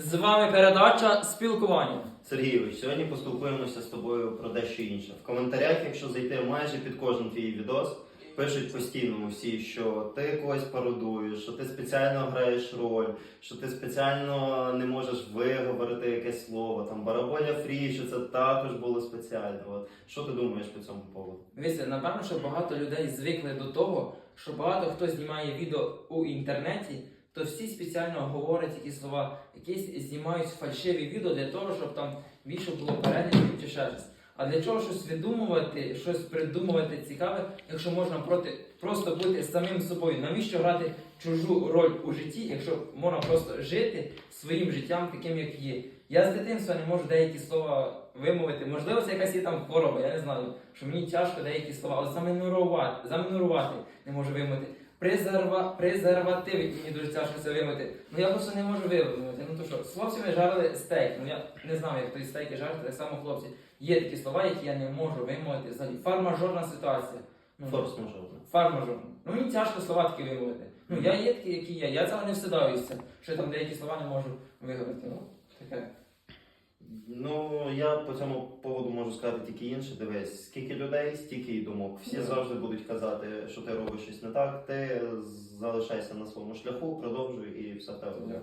З вами передача спілкування. Сергійович, сьогодні поспілкуємося з тобою про дещо інше. В коментарях, якщо зайти майже під кожен твій відос, пишуть постійно усі, що ти когось пародуєш, що ти спеціально граєш роль, що ти спеціально не можеш виговорити якесь слово. Там бараболя фрі, що це також було спеціально. От що ти думаєш по цьому поводу? Дивіться, напевно, що багато людей звикли до того, що багато хто знімає відео у інтернеті, то всі спеціально говорять якісь слова, якісь знімають фальшиві відео для того, щоб там більше було переглядів чи ще щось. А для чого щось видумувати, щось придумувати цікаве, якщо можна проти просто бути самим собою? Навіщо грати чужу роль у житті, якщо можна просто жити своїм життям таким, як є? Я з дитинства не можу деякі слова вимовити. Можливо, це якась є там хвороба, я не знаю. Що мені тяжко деякі слова, але замінурувати, замінурувати не можу вимовити. Презерва, презерватив, мені дуже тяжко це вимовити. Ну я просто не можу вимовити. Ну то що, з хлопцями жарили стейк. Ну я не знав, як той стейки жарити, так само хлопці. Є такі слова, які я не можу вимовити взагалі. Фармажорна ситуація. Ну, Форс-мажорно. Фармажорна. Ну мені тяжко слова такі вимовити. Ну я є такі, які є. Я цього не встидаюся, що там деякі слова не можу виговорити. Ну, таке. Ну, я по цьому поводу можу сказати тільки інше. Дивись, скільки людей, стільки й думок. Всі завжди будуть казати, що ти робиш щось не так. Ти залишайся на своєму шляху, продовжуй і все в тебе буде.